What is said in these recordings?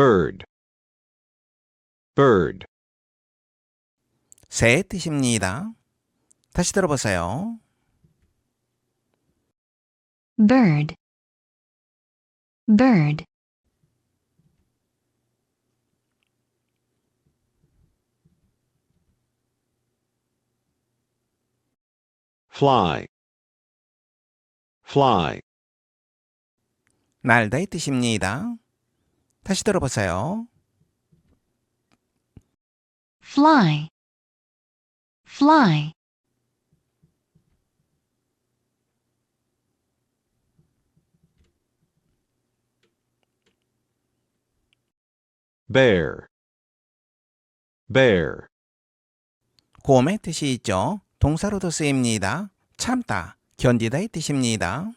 bird, bird, 새의 뜻입니다. 다시 들어보세요. bird, bird, fly, fly, 날다의 뜻입니다. 다시 들어보세요. fly, fly, bear, bear, 곰의 뜻이 있죠. 동사로도 쓰입니다. 참다, 견디다의 뜻입니다.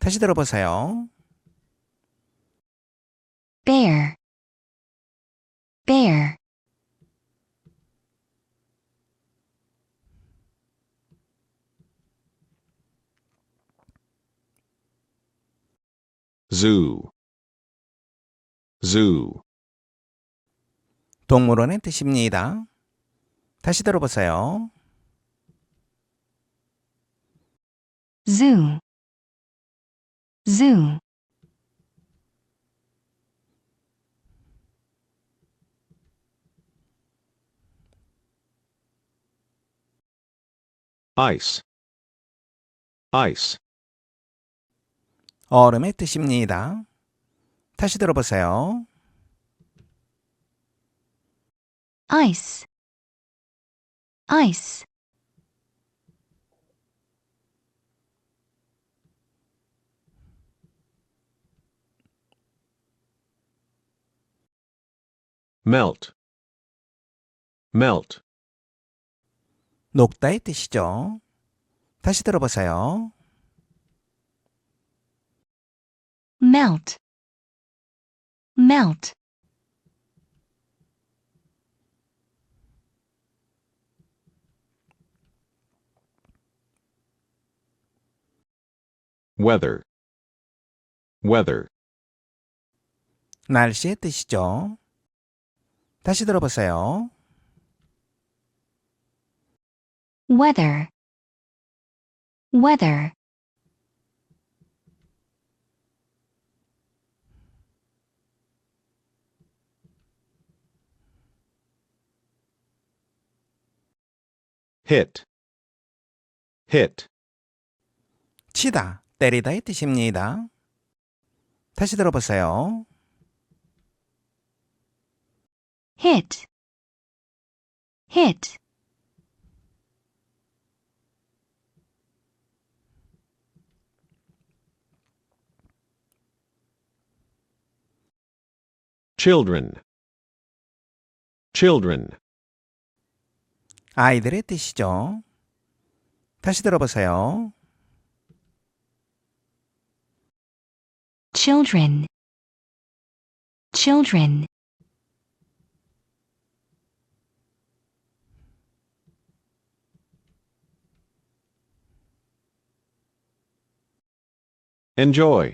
다시 들어보세요. Bear, bear, zoo, zoo, 동물원의 뜻입니다. 다시 들어보세요. zoo, zoo, ice, ice, 얼음의 뜻입니다. 다시 들어보세요. ice, ice, melt, melt, 녹다의 뜻이죠. 다시 들어보세요. melt, melt, weather, weather, 날씨의 뜻이죠. 다시 들어보세요. weather, weather, hit, hit, 치다, 때리다의 뜻입니다. 다시 들어보세요. hit, hit, children, children, 아이들의 뜻이죠. 다시 들어보세요. children, children, enjoy,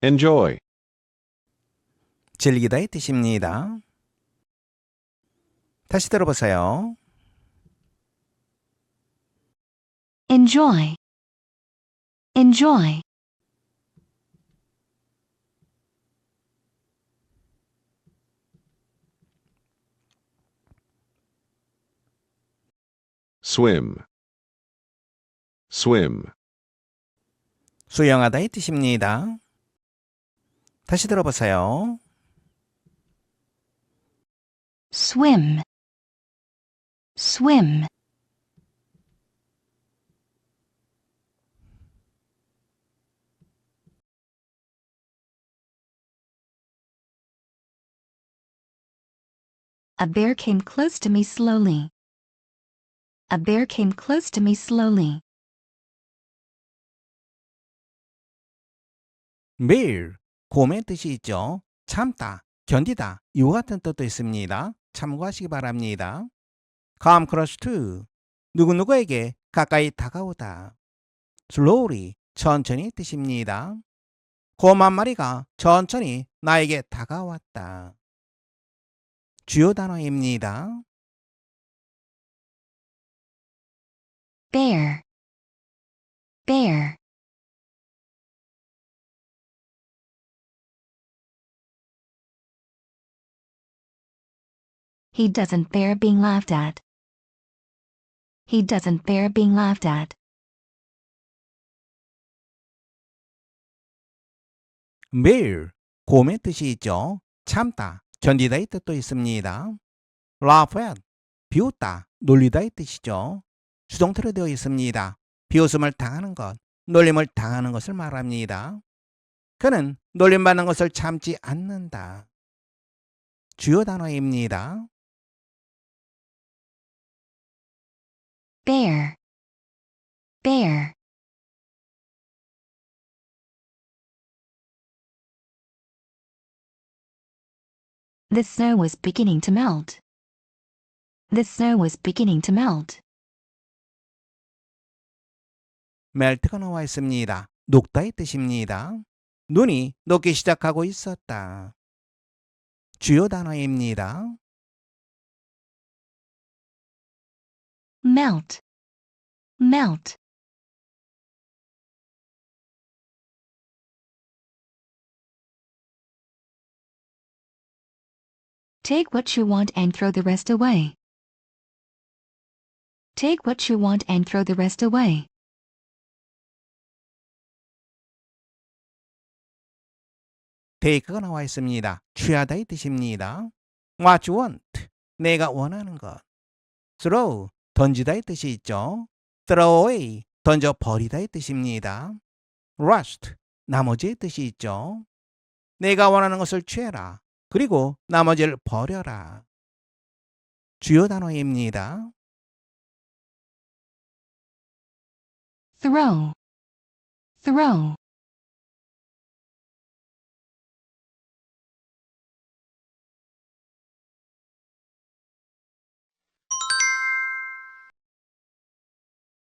enjoy, 즐기다의 뜻입니다. 다시 들어보세요. enjoy, enjoy, swim, swim, 수영하다의 뜻입니다. 다시 들어보세요. swim, swim, A bear came close to me slowly. A bear came close to me slowly. 매일 곰의 뜻이 있죠. 참다, 견디다 이와 같은 뜻도 있습니다. 참고하시기 바랍니다. Come close to 누구누구에게 가까이 다가오다. Slowly 천천히 뜻입니다. 곰 한 마리가 천천히 나에게 다가왔다. 주요 단어입니다. bear, bear. He doesn't bear being laughed at. He doesn't bear being laughed at. bear, 곰의 뜻이 있죠. 참다, 견디다의 뜻도 있습니다. laugh at, 비웃다, 놀리다의 뜻이죠. 수동태로 되어 있습니다. 비웃음을 당하는 것, 놀림을 당하는 것을 말합니다. 그는 놀림받는 것을 참지 않는다. 주요 단어입니다. Bear, bear. The snow was beginning to melt. The snow was beginning to melt. 멜트가 나와 있습니다. 녹다의 뜻입니다. 눈이 녹기 시작하고 있었다. 주요 단어입니다. Melt, melt. Take what you want and throw the rest away. Take what you want and throw the rest away. take가 나와 있습니다. 취하다의 뜻입니다. what you want, 내가 원하는 것. throw, 던지다의 뜻이 있죠. throw away, 던져 버리다의 뜻입니다. rust, 나머지의 뜻이 있죠. 내가 원하는 것을 취해라. 그리고 나머지를 버려라. 주요 단어입니다. Throw, throw.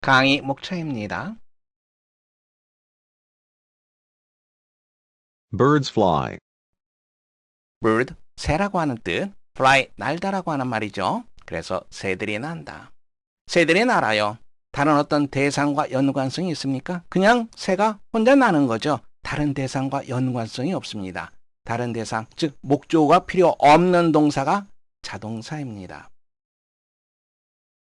강의 목차입니다. Birds fly. bird, 새라고 하는 뜻, fly, 날다라고 하는 말이죠. 그래서 새들이 난다. 새들이 날아요. 다른 어떤 대상과 연관성이 있습니까? 그냥 새가 혼자 나는 거죠. 다른 대상과 연관성이 없습니다. 다른 대상, 즉 목조가 필요 없는 동사가 자동사입니다.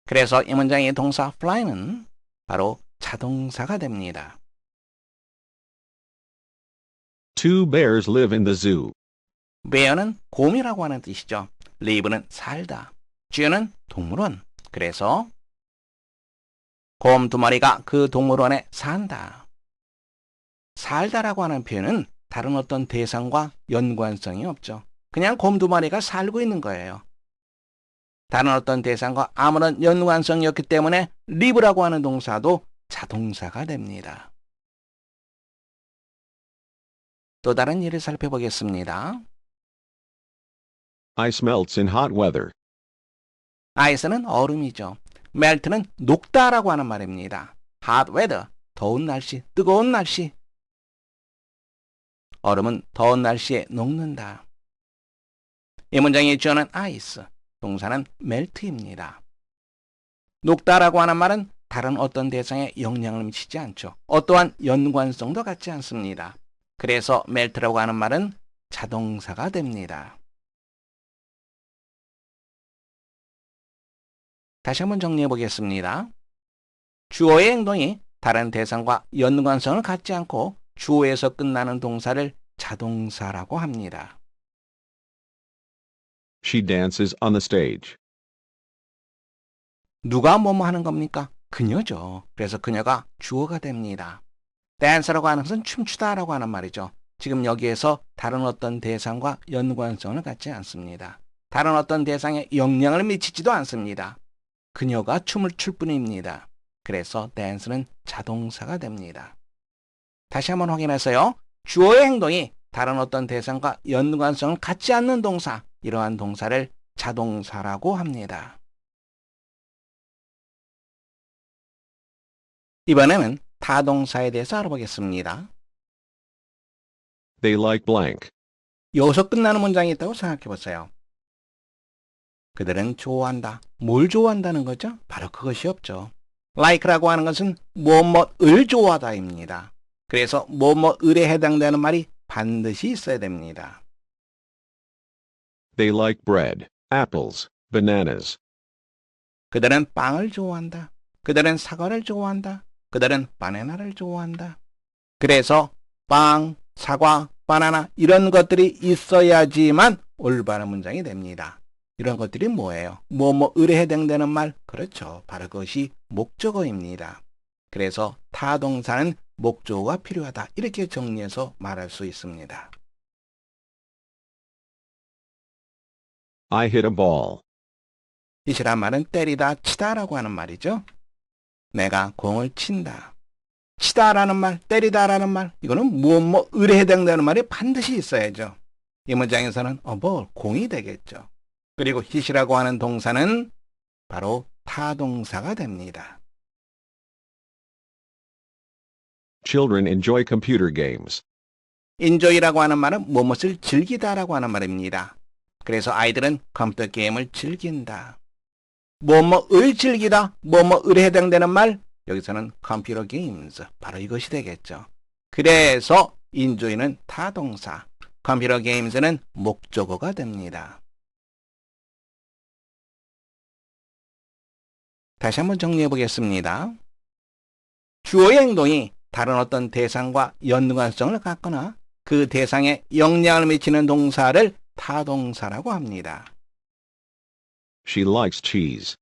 그래서 이 문장의 동사 fly는 바로 자동사가 됩니다. Two bears live in the zoo. bear는 곰이라고 하는 뜻이죠. live는 살다. zoo는 동물원. 그래서 곰 두 마리가 그 동물원에 산다. 살다라고 하는 표현은 다른 어떤 대상과 연관성이 없죠. 그냥 곰 두 마리가 살고 있는 거예요. 다른 어떤 대상과 아무런 연관성이 없기 때문에 live라고 하는 동사도 자동사가 됩니다. 또 다른 예를 살펴보겠습니다. Ice melts in hot weather. 아이스는 얼음이죠. 멜트는 녹다라고 하는 말입니다. hot weather, 더운 날씨, 뜨거운 날씨. 얼음은 더운 날씨에 녹는다. 이 문장의 주어는 아이스, 동사는 멜트입니다. 녹다라고 하는 말은 다른 어떤 대상에 영향을 미치지 않죠. 어떠한 연관성도 갖지 않습니다. 그래서 멜트라고 하는 말은 자동사가 됩니다. 다시 한번 정리해 보겠습니다. 주어의 행동이 다른 대상과 연관성을 갖지 않고 주어에서 끝나는 동사를 자동사라고 합니다. She dances on the stage. 누가 뭐뭐 하는 겁니까? 그녀죠. 그래서 그녀가 주어가 됩니다. 댄스라고 하는 것은 춤추다라고 하는 말이죠. 지금 여기에서 다른 어떤 대상과 연관성을 갖지 않습니다. 다른 어떤 대상에 영향을 미치지도 않습니다. 그녀가 춤을 출 뿐입니다. 그래서 댄스는 자동사가 됩니다. 다시 한번 확인해서요. 주어의 행동이 다른 어떤 대상과 연관성을 갖지 않는 동사, 이러한 동사를 자동사라고 합니다. 이번에는 타동사에 대해서 알아보겠습니다. They like blank. 여기서 끝나는 문장이 있다고 생각해 보세요. 그들은 좋아한다. 뭘 좋아한다는 거죠? 바로 그것이 없죠. like라고 하는 것은 뭐뭐을 좋아하다입니다. 그래서 뭐뭐을에 해당되는 말이 반드시 있어야 됩니다. They like bread, apples, bananas. 그들은 빵을 좋아한다. 그들은 사과를 좋아한다. 그들은 바나나를 좋아한다. 그래서 빵, 사과, 바나나 이런 것들이 있어야지만 올바른 문장이 됩니다. 이런 것들이 뭐예요? 뭐뭐을에 해당되는 말? 그렇죠. 바로 그것이 목적어입니다. 그래서 타동사는 목적어가 필요하다. 이렇게 정리해서 말할 수 있습니다. I hit a ball. 이시란 말은 때리다, 치다라고 하는 말이죠. 내가 공을 친다. 치다라는 말, 때리다라는 말, 이거는 무엇 뭐 을에 해당되는 말이 반드시 있어야죠. 이 문장에서는 어, 뭐 공이 되겠죠. 그리고 hit이라고 하는 동사는 바로 타동사가 됩니다. Children enjoy computer games. enjoy라고 하는 말은 무엇을 즐기다라고 하는 말입니다. 그래서 아이들은 컴퓨터 게임을 즐긴다. 뭐뭐을 즐기다, 뭐뭐을에 해당되는 말, 여기서는 컴퓨터 게임즈, 바로 이것이 되겠죠. 그래서 enjoy는 타동사, 컴퓨터 게임즈는 목적어가 됩니다. 다시 한번 정리해 보겠습니다. 주어의 행동이 다른 어떤 대상과 연관성을 갖거나 그 대상에 영향을 미치는 동사를 타동사라고 합니다. She likes cheese.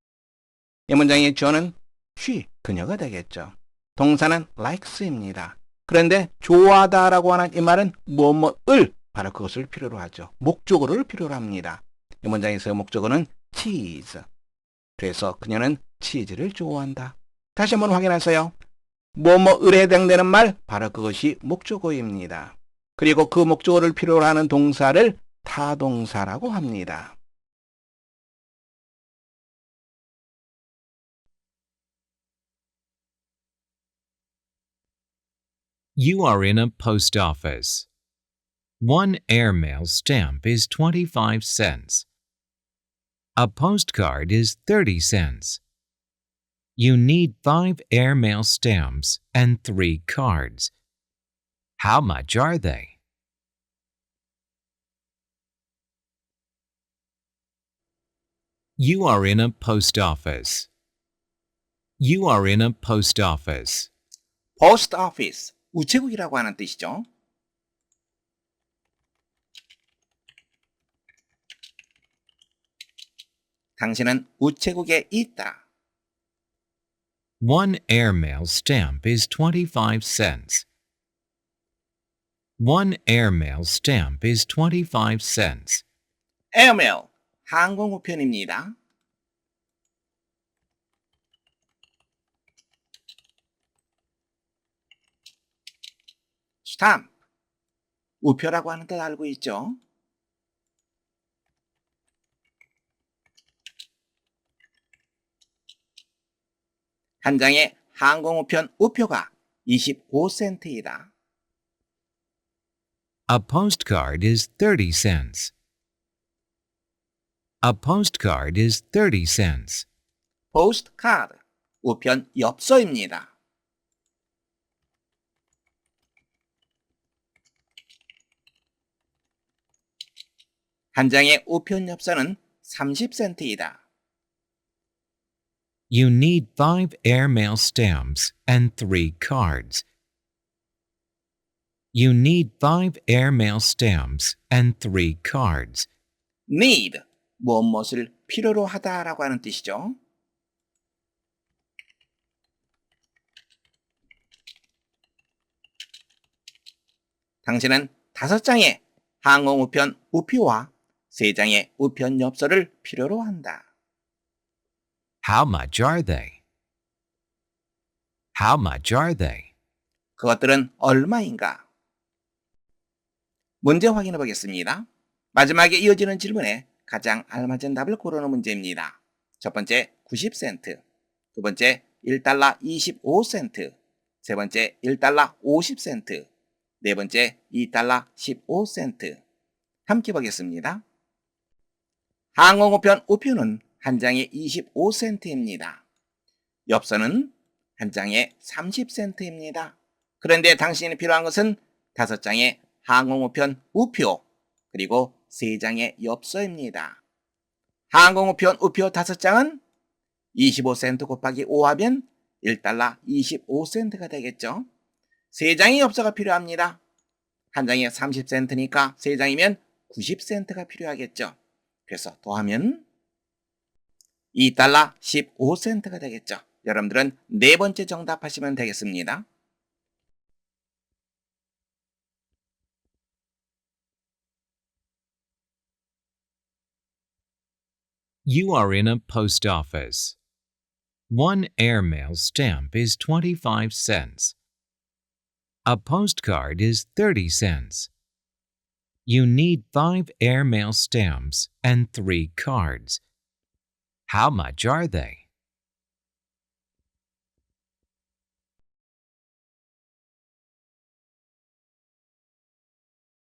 이 문장의 주어는 she, 그녀가 되겠죠. 동사는 likes입니다. 그런데 좋아하다라고 하는 이 말은 뭐뭐을 바로 그것을 필요로 하죠. 목적어를 필요로 합니다. 이 문장에서의 목적어는 cheese. 그래서 그녀는 치즈를 좋아한다. 다시 한번 확인하세요. 뭐뭐을에 해당되는 말 바로 그것이 목적어입니다. 그리고 그 목적어를 필요로 하는 동사를 타동사라고 합니다. You are in a post office. One airmail stamp is 25 cents. A postcard is 30 cents. You need five airmail stamps and three cards. How much are they? You are in a post office. You are in a post office. post office, 우체국이라고 하는 뜻이죠. 당신은 우체국에 있다. One airmail stamp is 25 cents. One airmail stamp is 25 cents. airmail, 항공우편입니다. 스탬프, 우표라고 하는 뜻 알고 있죠? 한 장의 항공우편 우표가 25센트이다. A postcard is 30 cents. A postcard is 30 cents. 포스트카드, 우편 엽서입니다. 한 장의 우편 엽서는 30센트이다. You need five airmail stamps and three cards. You need five airmail stamps and three cards. need, 무엇을 필요로 하다라고 하는 뜻이죠. 당신은 다섯 장의 항공 우편 우표와 세 장의 우편 엽서를 필요로 한다. How much are they? How much are they? 그것들은 얼마인가? 문제 확인해 보겠습니다. 마지막에 이어지는 질문에 가장 알맞은 답을 고르는 문제입니다. 첫 번째 90센트, 두 번째 1달러 25센트, 세 번째 1달러 50센트, 네 번째 2달러 15센트. 함께 보겠습니다. 항공우편 우표는 한 장에 25센트입니다. 엽서는 한 장에 30센트입니다. 그런데 당신이 필요한 것은 다섯 장의 항공우편 우표 그리고 세 장의 엽서입니다. 항공 우편 우표 다섯 장은 25센트 곱하기 5하면 1달러 25센트가 되겠죠. 세 장의 엽서가 필요합니다. 한 장에 30센트니까 세 장이면 90센트가 필요하겠죠. 그래서 더하면 2달러 15센트가 되겠죠. 여러분들은 네 번째 정답하시면 되겠습니다. You are in a post office. One airmail stamp is 25 cents. A postcard is 30 cents. You need five airmail stamps and three cards. How much are they?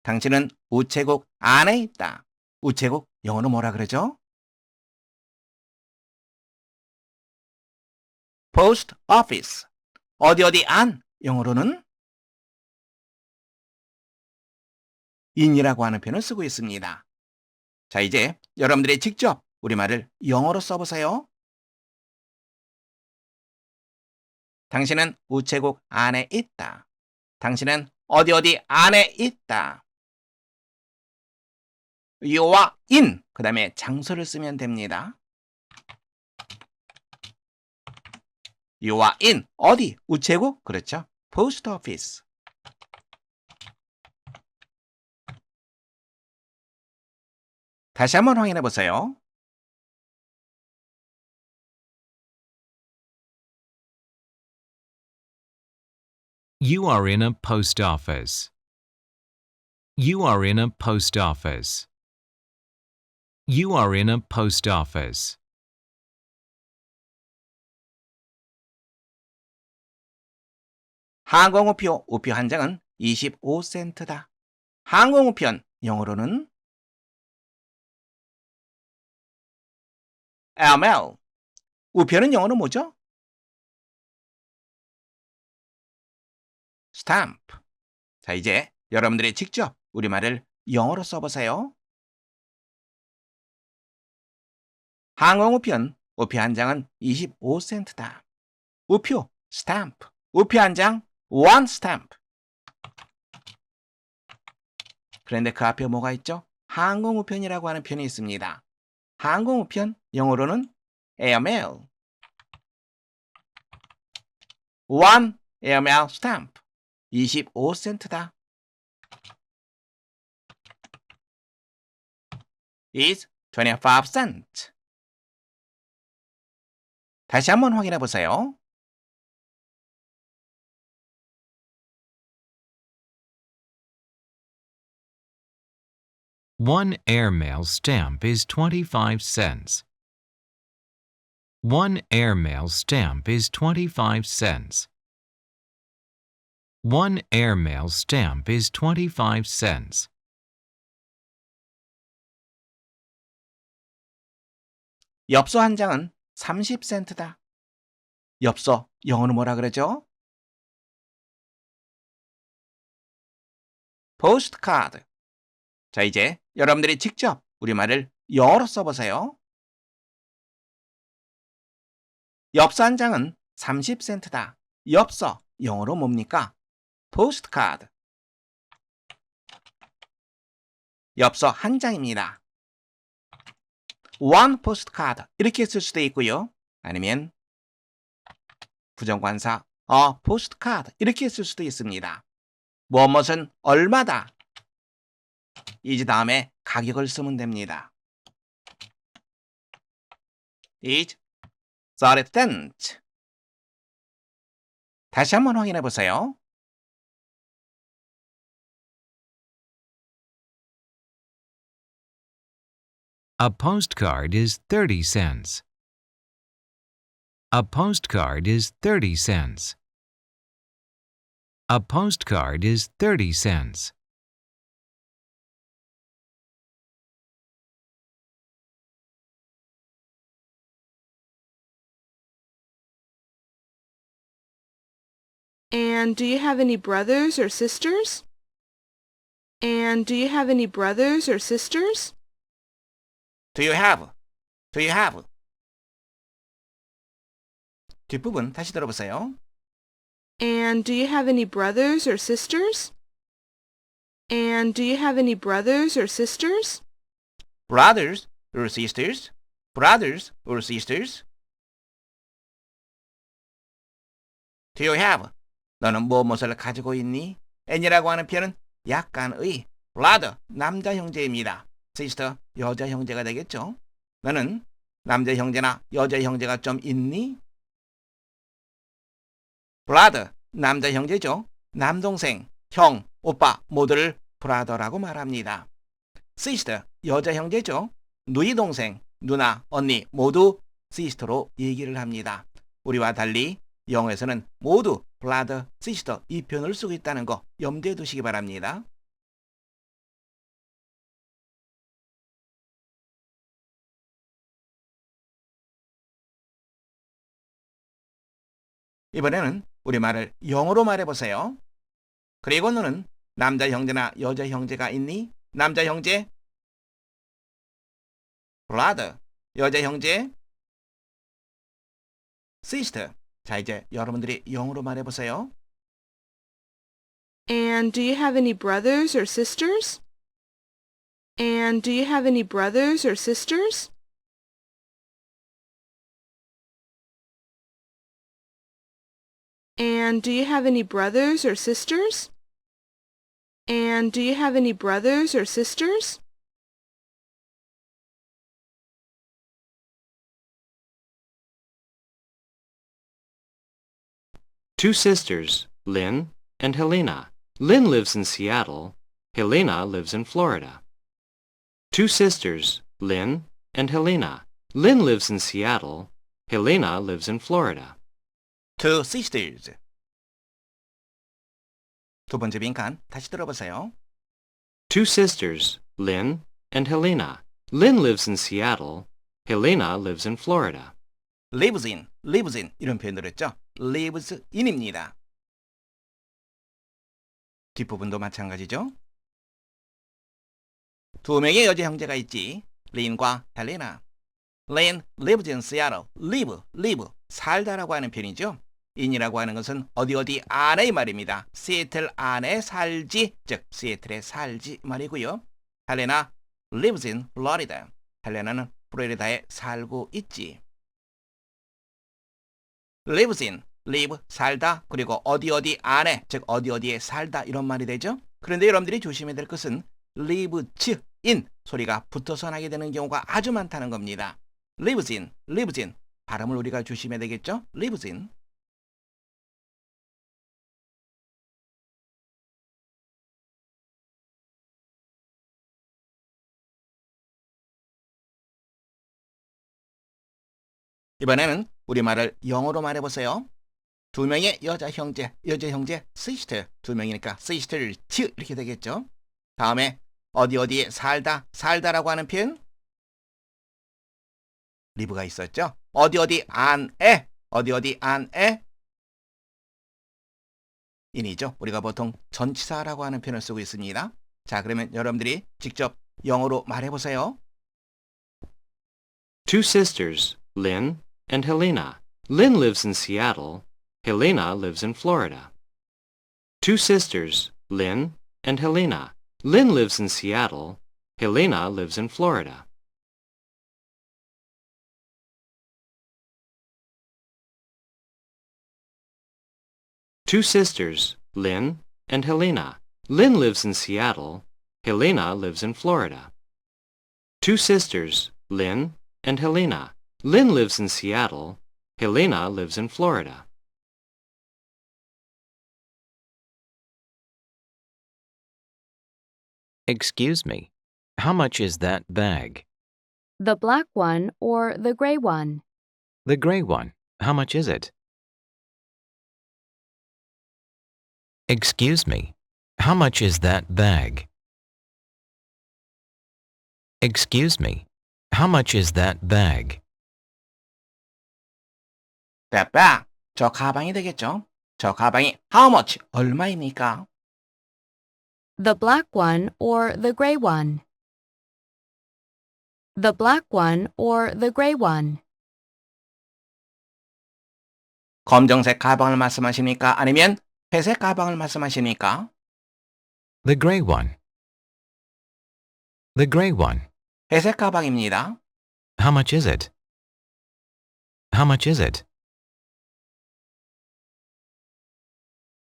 당신은 우체국 안에 있다. 우체국 영어로 뭐라 그러죠? Post office. 어디 어디 안 영어로는 in이라고 하는 표현을 쓰고 있습니다. 자, 이제 여러분들이 직접 우리말을 영어로 써보세요. 당신은 우체국 안에 있다. 당신은 어디 어디 안에 있다. you와 in, 그 다음에 장소를 쓰면 됩니다. You와 in, 어디? 우체국? 그렇죠. post office. 다시 한번 확인해 보세요. You are in a post office. You are in a post office. You are in a post office. 항공우표 우표 한 장은 25센트다. 항공우편 영어로는 ML. 우표는 영어로 뭐죠? stamp. 자, 이제 여러분들이 직접 우리말을 영어로 써보세요. 항공우편 우표 한 장은 25센트다. 우표 stamp. 우표 한 장 one stamp. 그런데 그 앞에 뭐가 있죠? 항공우편이라고 하는 편이 있습니다. 항공우편 영어로는 airmail. one airmail stamp. 25센트다. is 25 cent. 다시 한번 확인해 보세요. One airmail stamp is 25 cents. One airmail stamp is 25 cents. One airmail stamp is 25 cents. 엽서 한 장은 30센트다. 엽서 영어로 뭐라 그러죠? 포스트카드. 자, 이제 여러분들이 직접 우리말을 영어로 써보세요. 엽서 한 장은 30센트다. 엽서 영어로 뭡니까? 포스트카드. 엽서 한 장입니다. one postcard 이렇게 쓸 수도 있고요. 아니면 부정관사 a postcard 이렇게 쓸 수도 있습니다. 무엇은 얼마다 is 다음에 가격을 쓰면 됩니다. is 30 cents. 다시 한번 확인해 보세요. A postcard is 30 cents. A postcard is 30 cents. A postcard is 30 cents. And do you have any brothers or sisters? And do you have any brothers or sisters? Do you have? Do you have? 뒷부분 다시 들어보세요. And do you have any brothers or sisters? And do you have any brothers or sisters? Brothers or sisters? Brothers or sisters? Do you have? 너는 뭐 무엇을 가지고 있니? any라고 하는 표현은 약간의 brother 남자 형제입니다. sister 여자 형제가 되겠죠. 너는 남자 형제나 여자 형제가 좀 있니? brother 남자 형제죠. 남동생, 형, 오빠 모두를 brother라고 말합니다. sister 여자 형제죠. 누이 동생, 누나, 언니 모두 sister로 얘기를 합니다. 우리와 달리 영어에서는 모두 brother, sister 이 표현을 쓰고 있다는 거 염두에 두시기 바랍니다. 이번에는 우리말을 영어로 말해보세요. 그리고 너는 남자 형제나 여자 형제가 있니? 남자 형제? brother. 여자 형제? sister. 자, 이제 여러분들이 영어로 말해보세요. And do you have any brothers or sisters? And do you have any brothers or sisters? And do you have any brothers or sisters? And do you have any brothers or sisters? Two sisters, Lynn and Helena. Lynn lives in Seattle. Helena lives in Florida. Two sisters, Lynn and Helena. Lynn lives in Seattle. Helena lives in Florida. Two sisters. 두 번째 빈칸 다시 들어보세요. Two sisters, Lynn and Helena. Lynn lives in Seattle. Helena lives in Florida. lives in, lives in 이런 표현들 했죠. lives in입니다. 뒷부분도 마찬가지죠. 두 명의 여자 형제가 있지. 린과 헬레나. 린 lives in Seattle. live, live 살다라고 하는 표현이죠. in이라고 하는 것은 어디 어디 안에 말입니다. 시애틀 안에 살지, 즉 시애틀에 살지 말이고요. 헬레나 lives in Florida. 헬레나는 플로리다에 살고 있지. Lives in, live, 살다, 그리고 어디 어디 안에, 즉 어디 어디에 살다 이런 말이 되죠. 그런데 여러분들이 조심해야 될 것은 live, in 소리가 붙어서 나게 되는 경우가 아주 많다는 겁니다. lives in, lives in 발음을 우리가 조심해야 되겠죠. lives in. 이번에는 우리말을 영어로 말해보세요. 두 명의 여자 형제, 여자 형제, sister. 두 명이니까 sister, 이렇게 되겠죠. 다음에 어디 어디에 살다, 살다라고 하는 표현. 리브가 있었죠. 어디 어디 안에, 어디 어디 안에. 인이죠. 우리가 보통 전치사라고 하는 표현을 쓰고 있습니다. 자, 그러면 여러분들이 직접 영어로 말해보세요. Two sisters, Lynn and Helena. Lynn lives in Seattle. Helena lives in Florida. Two sisters, Lynn and Helena. Lynn lives in Seattle. Helena lives in Florida. Two sisters, Lynn and Helena. Lynn lives in Seattle. Helena lives in Florida. Two sisters, Lynn and Helena. Lynn lives in Seattle. Helena lives in Florida. Excuse me. How much is that bag? The black one or the gray one? The gray one. How much is it? Excuse me. How much is that bag? Excuse me. How much is that bag? That bag. 저 가방이 되겠죠? 저 가방이 how much? 얼마입니까? The black one or the gray one? The black one or the gray one? 검정색 가방을 말씀하십니까? 아니면 회색 가방을 말씀하십니까? The gray one. The gray one. 회색 가방입니다. How much is it? How much is it?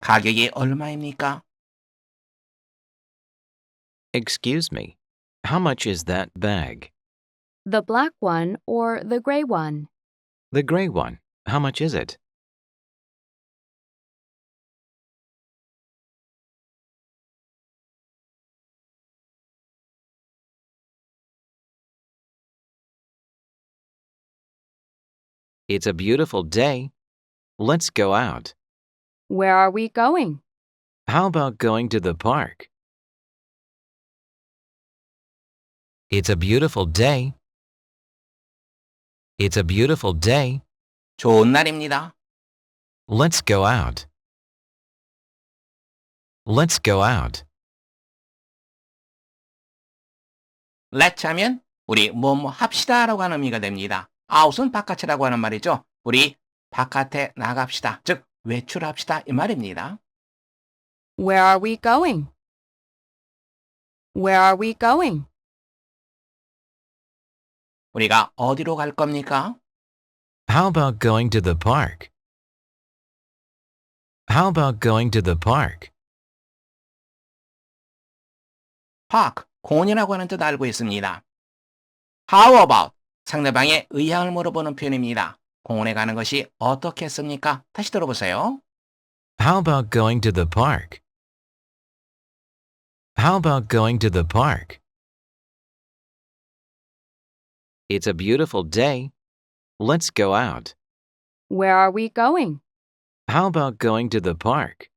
가격이 얼마입니까? Excuse me. How much is that bag? The black one or the gray one? The gray one. How much is it? It's a beautiful day. Let's go out. Where are we going? How about going to the park? It's a beautiful day. It's a beautiful day. 좋은 날입니다. Let's go out. Let's go out. Let's 하면 우리 뭐뭐 합시다라고 하는 의미가 됩니다. out은 바깥이라고 하는 말이죠. 우리 바깥에 나갑시다. 즉 외출합시다 이 말입니다. Where are we going? Where are we going? 우리가 어디로 갈 겁니까? How about going to the park? How about going to the park? park, 공원이라고 하는 뜻 알고 있습니다. How about 상대방의 의향을 물어보는 표현입니다. 공원에 가는 것이 어떻겠습니까? 다시 들어보세요. How about going to the park? How about going to the park? It's a beautiful day. Let's go out. Where are we going? How about going to the park?